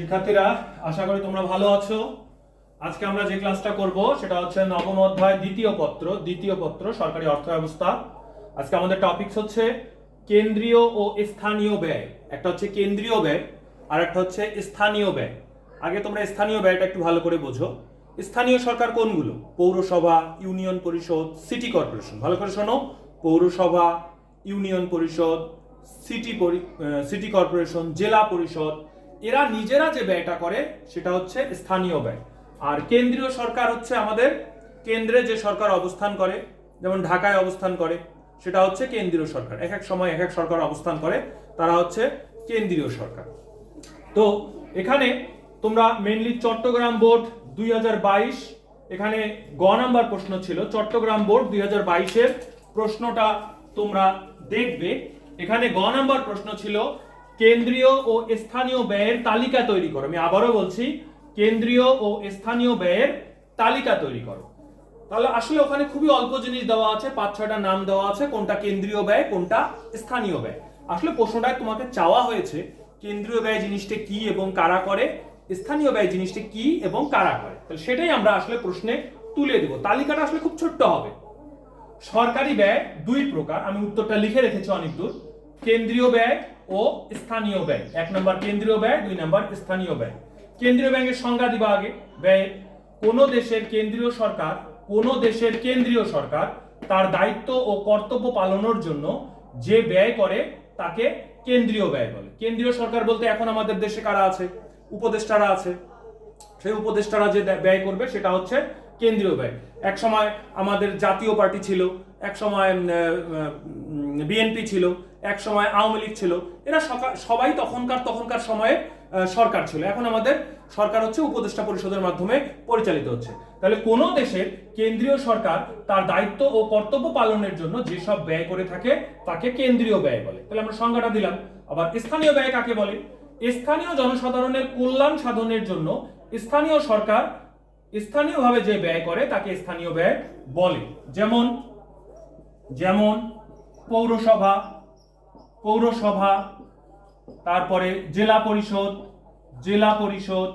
শিক্ষার্থীরা, আশা করি তোমরা ভালো আছো। আজকে আমরা যে ক্লাসটা করব, সেটা হচ্ছে নবম অধ্যায় দ্বিতীয় পত্র। দ্বিতীয় পত্র, সরকারি অর্থ ব্যবস্থা আজকে আমাদের টপিকস হচ্ছে কেন্দ্রীয় ও স্থানীয় ব্যয়। একটা হচ্ছে কেন্দ্রীয় ব্যয় আর একটা হচ্ছে স্থানীয় ব্যয়। আগে তোমরা স্থানীয় ব্যয়টা একটু ভালো করে বোঝো। স্থানীয় সরকার কোনগুলো? পৌরসভা, ইউনিয়ন পরিষদ, সিটি কর্পোরেশন। ভালো করে শোনো। পৌরসভা, ইউনিয়ন পরিষদ, সিটি সিটি কর্পোরেশন, জেলা পরিষদ এরা নিজেরা যে ব্যয়টা করে, সেটা হচ্ছে স্থানীয় ব্যয়। আর কেন্দ্রীয় সরকার হচ্ছে আমাদের কেন্দ্রে যে সরকার অবস্থান করে, যেমন ঢাকায় অবস্থান করে, সেটা হচ্ছে কেন্দ্রীয় সরকার। এক এক সময় এক এক সরকার অবস্থান করে, তারা হচ্ছে কেন্দ্রীয় সরকার। তো এখানে তোমরা মেনলি চট্টগ্রাম বোর্ড দুই হাজার বাইশ, এখানে গ নাম্বার প্রশ্ন ছিল। চট্টগ্রাম বোর্ড দুই হাজার প্রশ্নটা তোমরা দেখবে। এখানে গ নাম্বার প্রশ্ন ছিল কেন্দ্রীয় ও স্থানীয় ব্যয়ের তালিকা তৈরি করো। আমি আবারও বলছি, কেন্দ্রীয় ও স্থানীয় ব্যয়ের তালিকা তৈরি করো। তাহলে আসলে ওখানে খুবই অল্প জিনিস দেওয়া আছে, পাঁচ ছয়টা নাম দেওয়া আছে, কোনটা কেন্দ্রীয় ব্যয়, কোনটা স্থানীয় ব্যয়। আসলে প্রশ্নটায় তোমাকে চাওয়া হয়েছে, কেন্দ্রীয় ব্যয় জিনিসটা কি এবং কারা করে, স্থানীয় ব্যয় জিনিসটা কি এবং কারা করে। তাহলে সেটাই আমরা আসলে প্রশ্নে তুলে দেব। তালিকাটা আসলে খুব ছোট্ট হবে। সরকারি ব্যয় দুই প্রকার, আমি উত্তরটা লিখে রেখেছি অনেক দূর। কেন্দ্রীয় ব্যয় ও স্থানীয় ব্যয়। এক নম্বর কেন্দ্রীয় ব্যয়, দুই নম্বর স্থানীয় ব্যয়। কেন্দ্রীয় ব্যাংকের সংজ্ঞা দিবা আগে। ব্যয় কোন দেশের কেন্দ্রীয় সরকার, কোন দেশের কেন্দ্রীয় সরকার, তার দায়িত্ব ও কর্তব্য পালনের জন্য যে ব্যয় করে তাকে কেন্দ্রীয় ব্যয় বলে। কেন্দ্রীয় সরকার বলতে এখন আমাদের দেশে কারা আছে? উপদেষ্টারা আছে। সেই উপদেষ্টারা যে ব্যয় করবে সেটা হচ্ছে কেন্দ্রীয় ব্যয়। এক সময় আমাদের জাতীয় পার্টি ছিল, এক সময় বিএনপি ছিল এক সময় আওয়ামী লীগ ছিল। এরা সবাই তখনকার তখনকার সময়ে সরকার ছিল। এখন আমাদের সরকার হচ্ছে উপদেষ্টা পরিষদের মাধ্যমে পরিচালিত হচ্ছে। তাহলে কোনো দেশের কেন্দ্রীয় সরকার তার দায়িত্ব ও কর্তব্য পালনের জন্য যেসব ব্যয় করে থাকে, তাকে কেন্দ্রীয় ব্যয় বলে। তাহলে আমরা সংজ্ঞাটা দিলাম। আবার স্থানীয় ব্যয় কাকে বলে? স্থানীয় জনসাধারণের কল্যাণ সাধনের জন্য স্থানীয় সরকার স্থানীয়ভাবে যে ব্যয় করে, তাকে স্থানীয় ব্যয় বলে। যেমন যেমন পৌরসভা পৌরসভা, তারপরে জেলা পরিষদ জেলা পরিষদ,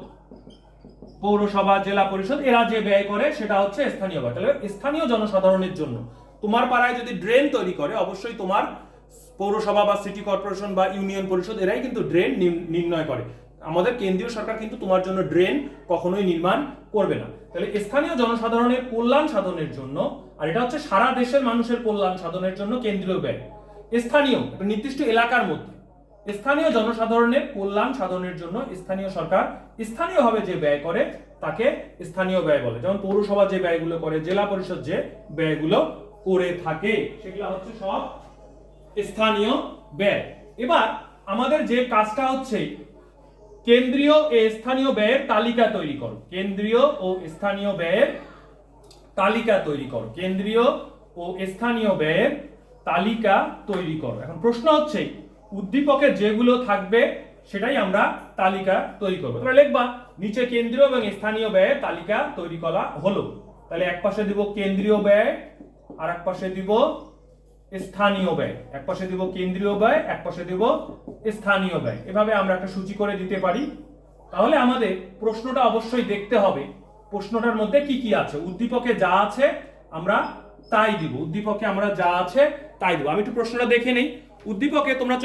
পৌরসভা, জেলা পরিষদ, এরা যে ব্যয় করে সেটা হচ্ছে স্থানীয় ব্যয় তাহলে স্থানীয় জনসাধারণের জন্য, তোমার পাড়ায় যদি ড্রেন তৈরি করে, অবশ্যই তোমার পৌরসভা বা সিটি কর্পোরেশন বা ইউনিয়ন পরিষদ, এরাই কিন্তু ড্রেন নির্ণয় করে। আমাদের কেন্দ্রীয় সরকার কিন্তু তোমার জন্য ড্রেন কখনোই নির্মাণ করবে না। তাহলে স্থানীয় জনসাধারণের কল্যাণ সাধনের জন্য, আর এটা হচ্ছে সারা দেশের মানুষের কল্যাণ সাধনের জন্য কেন্দ্রীয় ব্যয়। স্থানীয়, একটা নির্দিষ্ট এলাকার মধ্যে। স্থানীয় জনসাধারণের কল্যাণ সাধনের জন্য স্থানীয় সরকার স্থানীয়ভাবে যে ব্যয় করে, তাকে স্থানীয় ব্যয় বলে। যেমন পৌরসভা যে ব্যয়গুলো করে, জেলা পরিষদ যে ব্যয়গুলো করে থাকে, সেগুলো হচ্ছে সব স্থানীয় ব্যয়। এবার আমাদের যে কাজটা হচ্ছে, কেন্দ্রীয় ও স্থানীয় ব্যয়ের তালিকা তৈরি করো। কেন্দ্রীয় ও স্থানীয় ব্যয়ের তালিকা তৈরি করো। কেন্দ্রীয় ও স্থানীয় ব্যয়ের তালিকা তৈরি করো। এখন প্রশ্ন হচ্ছে উদ্দীপকে যেগুলো থাকবে, সেটাই আমরা তালিকা তৈরি করব। তোমরা লিখবা, নিচে কেন্দ্রীয় এবং স্থানীয় ব্যয়ের তালিকা তৈরি করা হলো। তাহলে এক পাশে দিব কেন্দ্রীয় ব্যয়, আর এক পাশে দিব স্থানীয় ব্যয়। এক পাশে দিব কেন্দ্রীয় ব্যয়, এক পাশে দিব স্থানীয় ব্যয়। এভাবে আমরা একটা সূচি করে দিতে পারি। তাহলে আমাদের প্রশ্নটা অবশ্যই দেখতে হবে। প্রশ্নটার মধ্যে কি কি আছে? উদ্দীপকে যা আছে, আমরা তাই দিব। উদ্দীপকে আমরা যা আছে তাই দেবো। আমি একটু প্রশ্নটা দেখে নেই। উদ্দীপকে তোমরা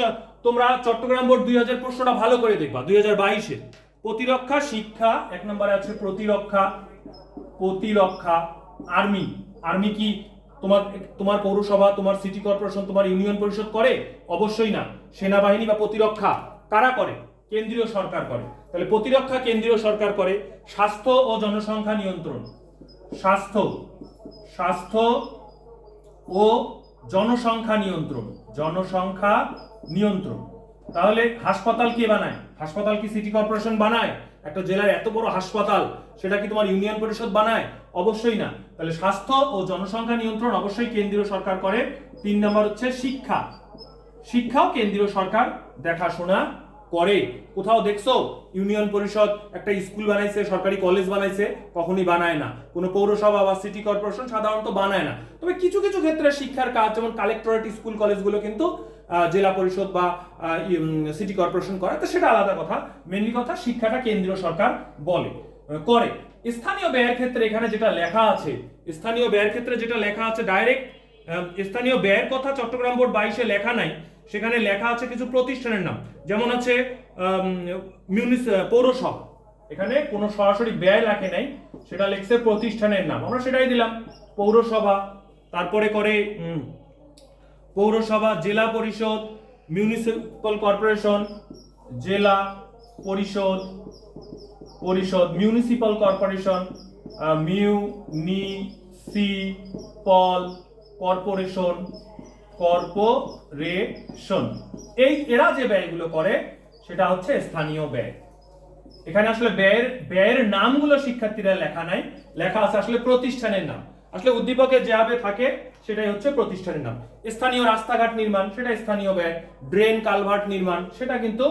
তোমরা চট্টগ্রাম বোর্ড দুই হাজার প্রশ্নটা ভালো করে দেখবা, দুই হাজার বাইশে। প্রতিরক্ষা, শিক্ষা, এক নম্বরে আছে প্রতিরক্ষা প্রতিরক্ষা, আর্মি। আর্মি কি তোমার তোমার পৌরসভা, তোমার সিটি কর্পোরেশন, তোমার ইউনিয়ন পরিষদ করে? অবশ্যই না। সেনাবাহিনী বা প্রতিরক্ষা কারা করে? কেন্দ্রীয় সরকার করে। তাহলে প্রতিরক্ষা কেন্দ্রীয় সরকার করে। স্বাস্থ্য ও জনসংখ্যা নিয়ন্ত্রণ। স্বাস্থ্য স্বাস্থ্য ও জনসংখ্যা নিয়ন্ত্রণ জনসংখ্যা নিয়ন্ত্রণ। তাহলে হাসপাতাল কে বানায়? হাসপাতাল কি সিটি কর্পোরেশন বানায়? একটা জেলার এত বড় হাসপাতাল, সেটা কি তোমার ইউনিয়ন পরিষদ বানায়? অবশ্যই না। তাহলে স্বাস্থ্য ও জনসংখ্যা নিয়ন্ত্রণ অবশ্যই কেন্দ্রীয় সরকার করে। তিন নম্বর হচ্ছে শিক্ষা। শিক্ষাও কেন্দ্রীয় সরকার দেখাশোনা করে। কোথাও দেখছ? ইউনিয়ন পরিষদ একটা স্কুল বানাইছে, সরকারি কলেজ বানাইছে, কখনই বানায় না। কোনো পৌরসভা বা সিটি কর্পোরেশন সাধারণত বানায় না। তবে কিছু কিছু ক্ষেত্রে শিক্ষার কাজ, যেমন কালেক্টরেট স্কুল, কলেজগুলো কিন্তু জেলা পরিষদ বা সিটি কর্পোরেশন করে। তো সেটা আলাদা কথা। মেনলি কথা, শিক্ষাটা কেন্দ্রীয় সরকার বলে করে। স্থানীয় ব্যয়ের ক্ষেত্রে এখানে যেটা লেখা আছে, স্থানীয় ব্যয়ের ক্ষেত্রে যেটা লেখা আছে ডাইরেক্ট স্থানীয় ব্যয়ের কথা চট্টগ্রাম বোর্ড বাইশে লেখা নাই। সেখানে লেখা আছে কিছু প্রতিষ্ঠানের নাম। যেমন আছে পৌরসভা। এখানে কোনো সরাসরি ব্যয় লেখে নাই, সেটা লেখছে প্রতিষ্ঠানের নাম। আমরা সেটাই দিলাম। পৌরসভা, তারপরে করে পৌরসভা, জেলা পরিষদ মিউনিসিপাল কর্পোরেশন জেলা পরিষদ পরিষদ municipal corporation municipal corporation corporation. এই এরা যে ব্যয়গুলো করে, সেটা হচ্ছে স্থানীয় ব্যয়। এখানে আসলে ব্যয়ের ব্যয়ের নামগুলো শিক্ষার্থীরা লেখা নাই। লেখা আছে আসলে প্রতিষ্ঠানের নাম। আসলে উদ্দীপকে যেভাবে থাকে, সেটাই হচ্ছে প্রতিষ্ঠানের নাম। স্থানীয় রাস্তাঘাট নির্মাণ, সেটা স্থানীয় ব্যয়। ড্রেন কালভার্ট নির্মাণ, সেটা কিন্তু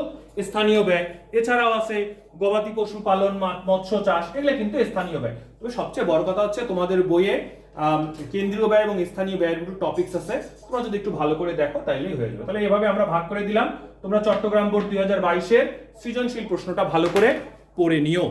স্থানীয় ব্যয়। এছাড়াও আছে গবাদি পশু পালন মৎস্য চাষ, এগুলো কিন্তু স্থানীয় ব্যয়। তবে সবচেয়ে বড় কথা হচ্ছে তোমাদের বইয়ে কেন্দ্রীয় ব্যয় এবং স্থানীয় ব্যয়ের দুটো টপিকস আছে। তোমরা যদি একটু ভালো করে দেখো, তাইলেই হয়ে যাবে। তাহলে এভাবে আমরা ভাগ করে দিলাম। তোমরা চট্টগ্রাম বোর্ড দুই হাজার বাইশের সৃজনশীল প্রশ্নটা ভালো করে পড়ে নিও।